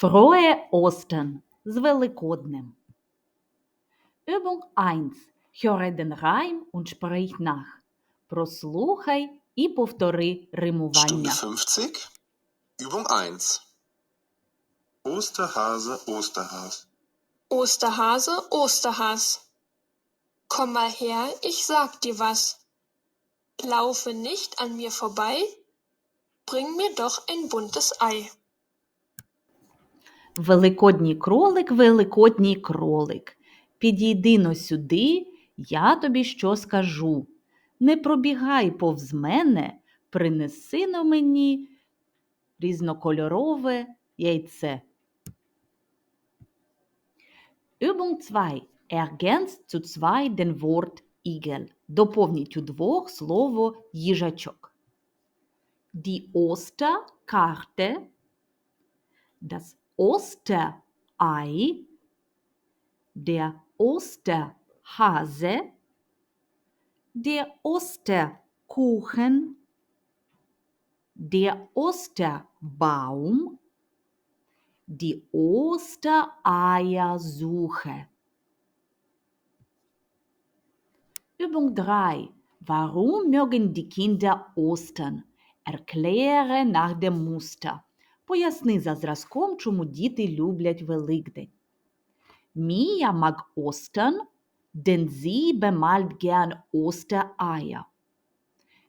Frohe Ostern з Великоднем. Übung 1. Höre den Reim und sprich nach. Прослухай і повтори Stunde римування. 50. Übung 1. Osterhase, Osterhas. Osterhase, Osterhas. Komm mal her, ich sag dir was. Laufe nicht an mir vorbei, bring mir doch ein buntes Ei. Великодній кролик, великодній кролик. Підійди но сюди, я тобі що скажу. Не пробігай повз мене, принеси но мені різнокольорове яйце. Übung 2. Ergänzt zu zwei den Wort Igel. Доповніть у двох слово їжачок. Die Osterkarte, das Osterei, der Osterhase, der Osterkuchen, der Osterbaum, die Ostereiersuche. Übung 3. Warum mögen die Kinder Ostern? Erkläre nach dem Muster. Поясни за зразком, чому діти люблять Великдень. Mia mag Ostern, denn sie bemalt gern Ostereier.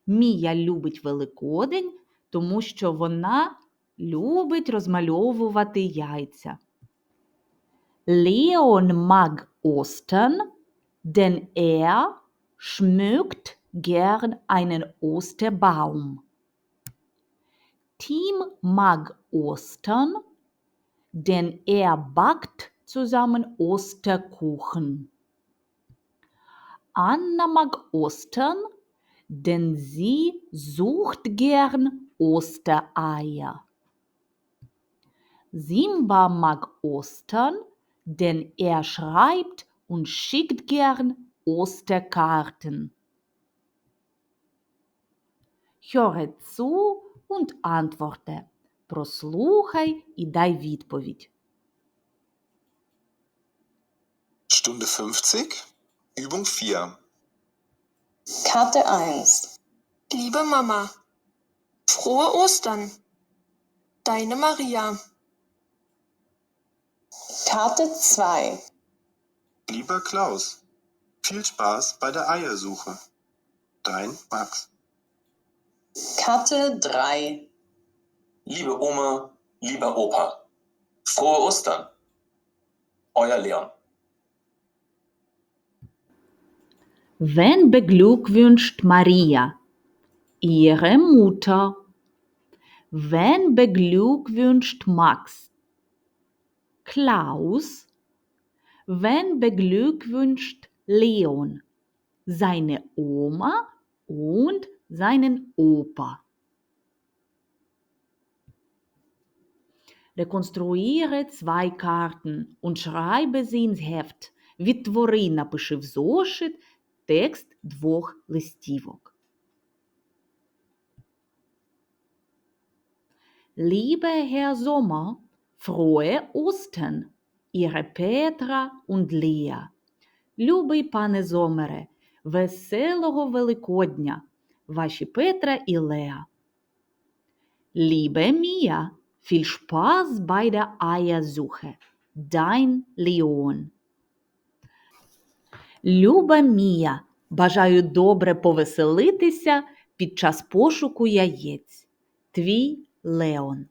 Мія любить Великодень, тому що вона любить розмальовувати яйця. Leon mag Ostern, denn er schmückt gern einen Osterbaum. Tim mag Ostern, denn er backt zusammen Osterkuchen. Anna mag Ostern, denn sie sucht gern Ostereier. Simba mag Ostern, denn er schreibt und schickt gern Osterkarten Höre zu und antworte. Прослухай і дай відповідь. Stunde 50. Übung 4. Karte 1. Liebe Mama, frohe Ostern. Deine Maria. Karte 2. Lieber Klaus, viel Spaß bei der Eiersuche. Dein Max. Karte 3. Liebe Oma, lieber Opa, frohe Ostern. Euer Leon. Wen beglückwünscht Maria? Ihre Mutter. Wen beglückwünscht Max? Klaus. Wen beglückwünscht Leon? Seine Oma und seinen Opa. Rekonstruiere zwei Karten und schreibe sie ins Heft. Відтвори, напиши в зошит текст двох листівок. Liebe Herr Sommer, frohe Ostern, Ihre Petra und Lea. Любий пане Зомере, веселого Великодня, ваші Петра і Леа. Liebe Mia, viel Spaß bei. Dein Leon. Люба Мія, бажаю добре повеселитися під час пошуку яєць. Твій Леон.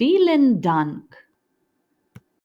Vielen Dank.